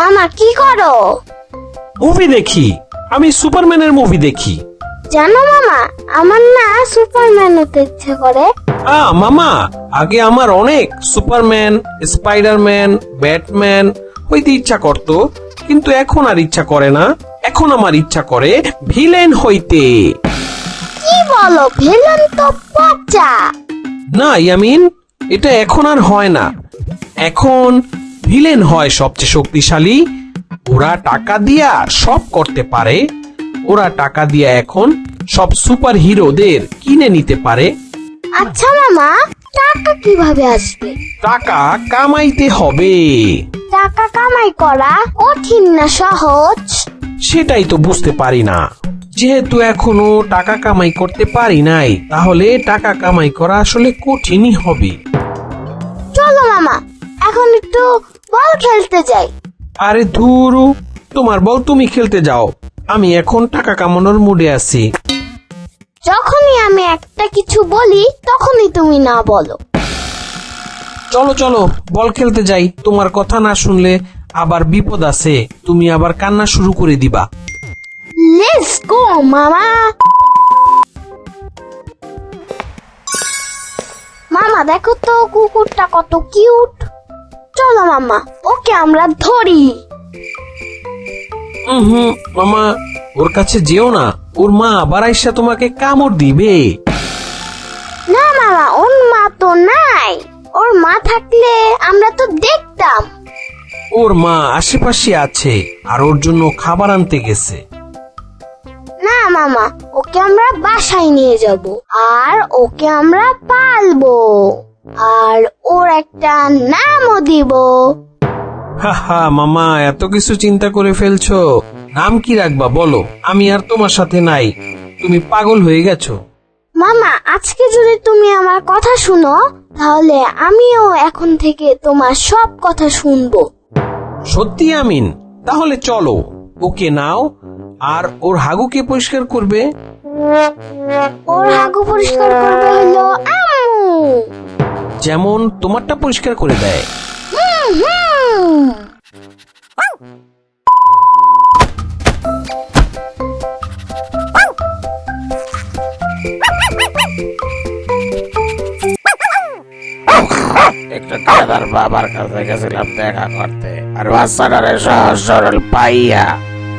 মামা কি করো? মুভি দেখি। আমি সুপারম্যানের মুভি দেখি। জানো মামা আমার না সুপারম্যান হতে ইচ্ছে করে। আ মামা আগে আমার অনেক সুপারম্যান স্পাইডারম্যান ব্যাটম্যান হইতে ইচ্ছা করত কিন্তু এখন আর ইচ্ছা করে না। এখন আমার ইচ্ছা করে ভিলেন হইতে। কি বলো ভিলেন তো পচা। না ইয়ামিন এটা এখন আর হয় না। এখন ভিলেন হয় সবচেয়ে শক্তিশালী। ওরা টাকা দিয়া সব করতে পারে। ওরা টাকা দিয়া এখন সব সুপার হিরোদের কিনে নিতে পারে। আচ্ছা মামা টাকা কীভাবে আসবে? টাকা কামাইতে হবে। টাকা কামাই করা কঠিন না সহজ? সেটাই তো বুঝতে পারি না। যেহেতু এখনও টাকা কামাই করতে পারি নাই তাহলে টাকা কামাই করা আসলে কঠিনই হবে। চলো মামা এখন একটু বল খেলতে যাই। আরে ধুরু তোমার বল তুমি খেলতে যাও। আমি এখন টাকা কামানোর মুডে আছি। যখনই আমি একটা কিছু বলি তখনই তুমি না বলো। চলো চলো বল খেলতে যাই। তোমার কথা না শুনলে আবার বিপদ আছে। তুমি আবার কান্না শুরু করে দিবা। লেটস গো মামা। মামা দেখো তো কুকুরটা কত কিউট চলো মামা ওকে আমরা ধরি। হুম মামা ওর কাছে যেও না। ওর মা আবার আইসা তোমাকে কামড় দিবে। না মামা ওর মা তো নাই। ওর মা থাকলে আমরা তো দেখতাম। ওর মা আশেপাশে আছে আর ওর জন্য খাবার আনতে গেছে। না মামা ওকে আমরা বাসায় নিয়ে যাব আর ওকে আমরা পালবো। আর ওর একটা নামও দিব। হা মামা এত কিছু চিন্তা করে ফেলছো। নাম কি রাখবা বলো। আমি আর তোমার সাথে নাই। তুমি পাগল হয়ে গেছো। মামা আজকে যদি তুমি আমার কথা শুনো তাহলে আমিও এখন থেকে তোমার সব কথা শুনব। সত্যি আমিন। তাহলে চলো ওকে নাও আর ওর হাগুকে পরিষ্কার করবে। ওর হাগু পরিষ্কার করবে হলো আম্মু। যেমন তোমারটা পরিষ্কার করে দেয়। একটু দাদার বাবার কাছে গেছিলাম দেখা করতে আর বাচ্চাটারে সহজ সরল পাইয়া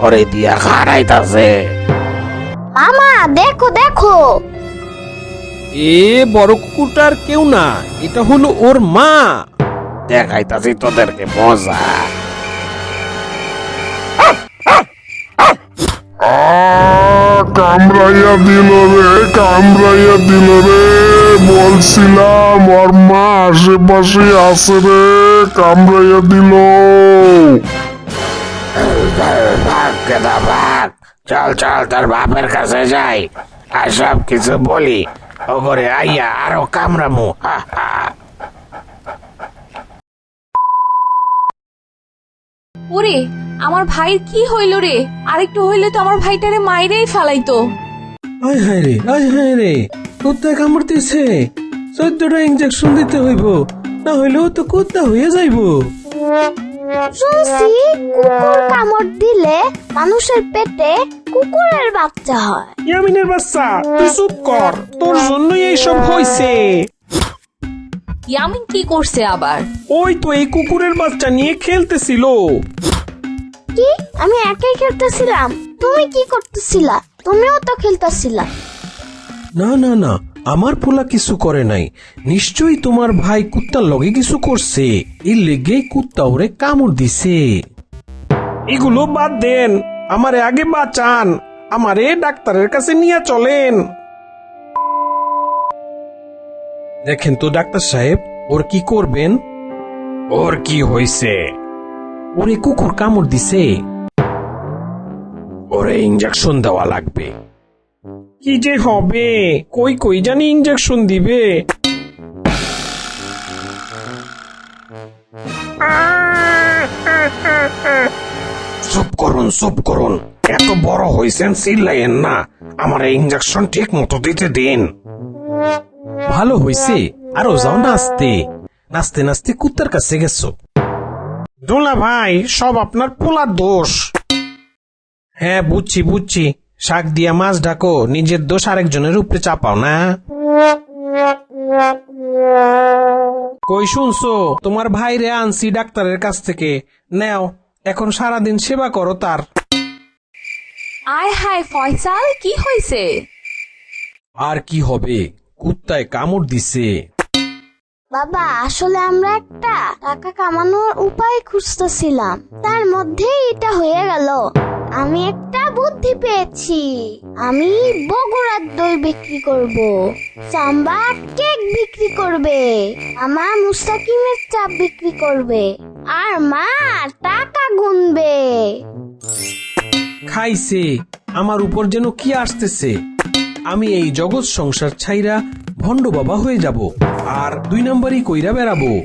ওরে দিয়া খারাইতাছে মামা দেখো দেখো এ বড় কুকুরটার কেউ না এটা হলো ওর মা। দেখাইতাছি তোদেরকে মজা। কামড়াইয়া দিল রে কামড়াইয়া দিল রে। বলছিলাম ওর মা আশেপাশে আছে রে। কামড়াইয়া দিল। ভাগ কেদা ভাগ। চল চল তোর বাপের কাছে যাই। আর সব কিছু বলি। ও করে আইয়া আরও কামড়ামু ওরে আমার ভাইয়ের কি হইল রে? আরেকটু হইলে তো আমার ভাইটারে মাইরেই ফেলাইতো। আয় হায় রে আয় হায় রে কুত্তা কামড় দিছে চোদ্দটা ইঞ্জেকশন দিতে হইব না হইলেও তো কুত্তা হয়ে যাইব। শুনছি কুকুর কামড় দিলে মানুষের পেটে কুকুরের বাচ্চা হয়। ইয়ামিনের বাচ্চা তুই চুপ কর তোর জন্যই এইসব হইছে। ইয়ামিন কি করছে আবার? ওই তো এই কুকুরের বাচ্চা নিয়ে খেলতেছিল। কি? আমি একাই খেলতেছিলাম? তুমি কি করতেছিলা? তুমিও তো খেলতেছিলা। না না না আমার পোলা কিছু করে নাই। নিশ্চয়ই তোমার ভাই কুত্তার লগে কিছু করছে। এই লেগে কুত্তা ওরে কামড় দিছে। এগুলো বাদ দেন। আমারে আগে বাঁচান। আমারে ডাক্তারের কাছে নিয়ে চলেন। দেখেন তো ডাক্তার সাহেব, ওর কি করবেন? ওর কি হইছে? ওরে কুকুর কামড় দিছে। ওরে ইঞ্জেকশন দেওয়া লাগবে। কি যে হবে? কই কই জানি ইঞ্জেকশন দিবে। চুপ করুন চুপ করুন। এত বড় হইছেন চিল্লাইয়েন না। আমার ইঞ্জেকশন ঠিক মতো দিতে দিন। ভালো হইছে আরও যাও নাচতে। নাচতে নাচতে কুত্তার কাছে গেছো। দোলা ভাই সব আপনার পোলার দোষ। হ্যাঁ বুঝছি বুঝছি। শাক দিয়া মাছ ডাকো নিজের দোষ আরেকজনের উপরে চাপাও না? কই শুনছো? তোমার ভাইরে আনছি ডাক্তারের কাছ থেকে। নেও এখন সারাদিন সেবা করো তার। আয় হায় ফয়সাল কি হয়েছে আর কি হবে? কুত্তায় কামড় দিছে। বাবা আসলে আমরা একটা টাকা কামানোর উপায় খুঁজতেছিলাম। তার মধ্যেই এটা হয়ে গেল। আমি একটা বুদ্ধি পেয়েছি। আমি বগুড়ার দই বিক্রি করব। চাম্বা কেক বিক্রি করবে। আমার মুস্তাকিমের চাপ বিক্রি করবে। আর মা টাকা গুনবে। খাইছে। আমার উপর যেন কি আসতেছে? আমি এই জগৎ সংসার ছাইরা ভণ্ড বাবা হয়ে যাব আর দুই নম্বরই কইরা বেড়াবো।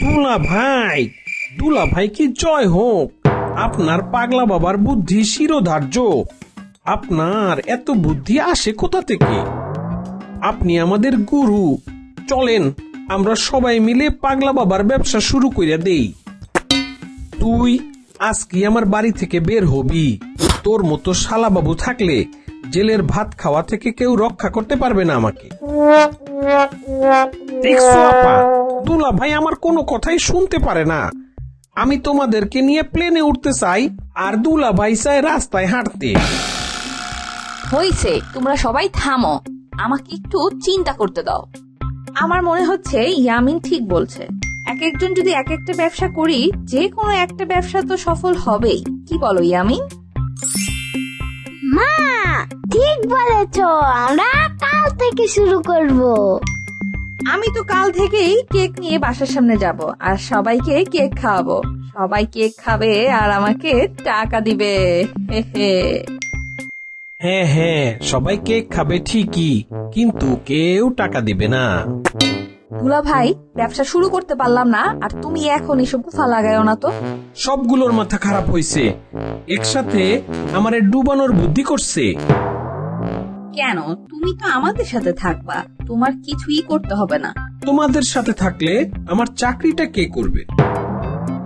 দুলা ভাই দুলা ভাই কি জয় হোক। আপনার পাগলা বাবার বুদ্ধি শিরোধার্য। আপনার এত বুদ্ধি আসে কোথা থেকে? আপনি আমাদের গুরু। চলেন, আমরা সবাই মিলে পাগলা বাবার ব্যবসা শুরু কইরা দেই। তুই আজকে আমার বাড়ি থেকে বের হবি। তোর মতো শালাবাবু থাকলে জেলের ভাত খাওয়া থেকে কেউ রক্ষা করতে পারবে না আমাকে। দুলা ভাই আমার কোনো কথাই শুনতে পারে না। আমি তোমাদেরকে নিয়ে প্লেনে উঠতে চাই আর দুলা ভাই চায় রাস্তায় হাঁটতে। হয়েছে তোমরা সবাই থামো। আমাকে একটু চিন্তা করতে দাও। আমার মনে হচ্ছে ইয়ামিন ঠিক বলছে। এক একজন যদি এক একটা ব্যবসা করি যে কোনো একটা ব্যবসা তো সফল হবেই। কি বলো ইয়ামিন? মা ঠিক বলেছ। আমরা কাল থেকে শুরু করব। আমি তো কাল থেকেই কেক নিয়ে বাসার সামনে যাব আর সবাইকে কেক খাওয়াবো। সবাই কেক খাবে আর আমাকে টাকা দিবে। হে হে। হ্যাঁ হ্যাঁ সবাই কেক খাবে ঠিকই কিন্তু কেউ টাকা দিবে না। দুলা ভাই ব্যবসা শুরু করতে পারলাম না আর তুমি এখন এসব কুফা লাগায়ও না তো। সবগুলোর মাথা খারাপ হয়েছে একসাথে আমারে ডুবানোর বুদ্ধি করছে। কেন? তুমি তো আমাদের সাথে থাকবা। তোমার কিছুই করতে হবে না। তোমাদের সাথে থাকলে আমার চাকরিটা কে করবে?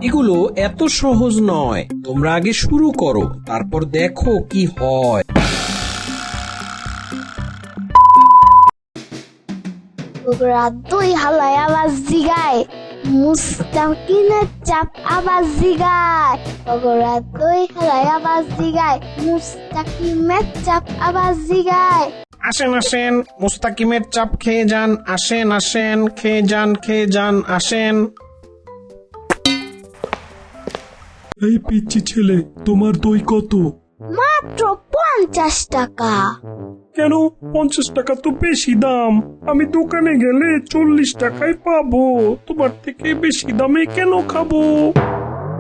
এগুলো এত সহজ নয়। তোমরা আগে শুরু করো তারপর দেখো কি হয়। রাত দুই হালাই আওয়াজ জিগায় মুস্তাকিনের চাপ আওয়াজ জিগায় রাত দুই হালাই আওয়াজ জিগায় মুস্তাকিমের চাপ আওয়াজ জিগায় আসেন আসেন মুস্তাকিমের চাপ খেয়ে যান আসেন আসেন খেয়ে যান খেয়ে যান আসেন। এই পিচ্ছি ছেলে তোমার দই কত? মাত্র পঞ্চাশ টাকা। কেন? পঞ্চাশ টাকা তো বেশি দাম। আমি দোকানে গেলে চল্লিশ টাকায় পাবো। তোমার থেকে বেশি দামে কেন খাব?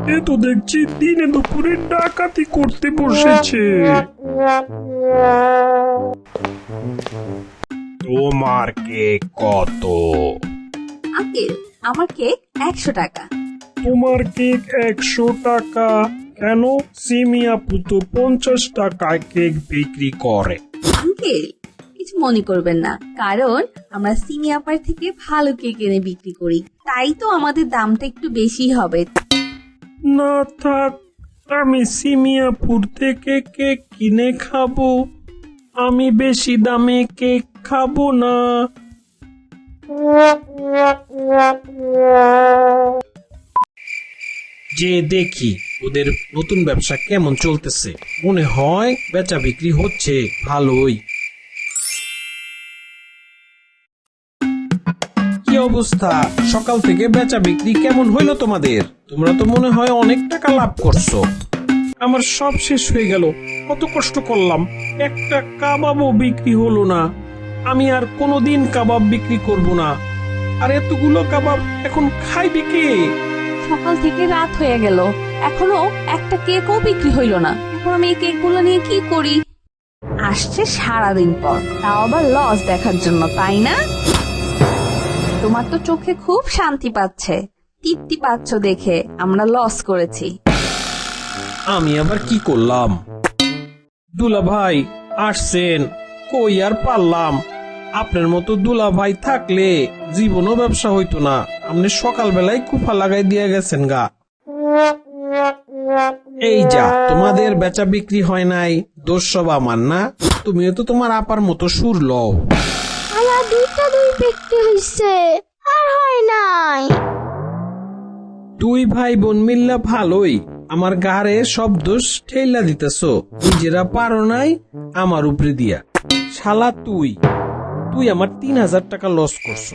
এ তো দেখছি দিনে দুপুরে ডাকাতি করতে বসেছে। তোমার কেক কত? আঙ্কেল আমার কেক একশো টাকা। তোমার কেক একশো টাকা। কেন সিমিয়া পুতো পঞ্চাশ টাকায় কেক বিক্রি করে? আঙ্কেল কিছু মনে করবেন না। কারণ আমরা সিমি আপার থেকে ভালো কেক এনে বিক্রি করি। তাই তো আমাদের দামটা একটু বেশি হবে। না থাক আমি সিমিয়াপুর থেকে কেক কিনে খাব। আমি বেশি দামে কেক খাব না। যে দেখি ওদের নতুন ব্যবসা কেমন চলতেছে? মনে হয় বেচা বিক্রি হচ্ছে ভালোই। কি অবস্থা? সকাল থেকে বেচা বিক্রি কেমন হইল তোমাদের? তোমরা তো মনে হয় অনেক টাকা লাভ করছ। আমার সব শেষ হয়ে গেল। কত কষ্ট করলাম। একটা কাবাবও বিক্রি হলো না। আমি আর কোনোদিন কাবাব বিক্রি করব না। আর এতগুলো কাবাব এখন খাইবে কে? সকাল থেকে রাত হয়ে গেল। এখনও একটা কেকও বিক্রি হইল না। এখন আমি এই কেকগুলো নিয়ে কি করি? আসছে সারাদিন পর। তাও আবার লস দেখার জন্য, তাই না? তোমার তো চোখে খুব শান্তি পাচ্ছে। তৃপ্তি পাচ্ছ দেখে, আমরা লস করেছি। আমি আবার কি করলাম? দুলা ভাই আসছেন। কই আর পারলাম? আপনার মতো দুলা ভাই থাকলে জীবনও ব্যবসা হইতো না। আপনি সকালবেলায় কুফা লাগাই দিয়ে গেছেন গা। এই যা তোমাদের বেচা বিক্রি হয় নাই দোষ সব আমার না। তুমিও তো তোমার আপার মতো সুর লও। আমার দুইটা দুই বিক্রি হইছে আর হয় নাই। দুই ভাই বোন মিল্লা ভালোই আমার গাড়ে সব দোষ ঠেলা দিতেছ। নিজেরা পারো নাই আমার উপরে দিয়া। শালা তুই তুই আমার তিন হাজার টাকা লস করছস।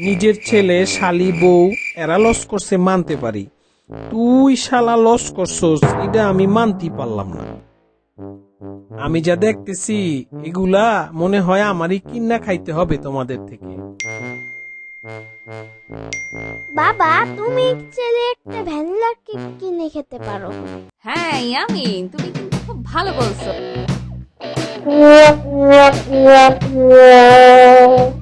নিজের ছেলে শালি বউ এরা লস করছে মানতে পারি। তুই শালা লস করছস এটা আমি মানতে পারলাম না। আমি যা দেখতেছি এগুলা মনে হয় আমারই কিন্না খাইতে হবে তোমাদের থেকে। বাবা তুমি ছেলে একটা ভ্যানিলা কেক কিনে খেতে পারো। হ্যাঁ আমি তুমি কিন্তু খুব ভালো বলছো।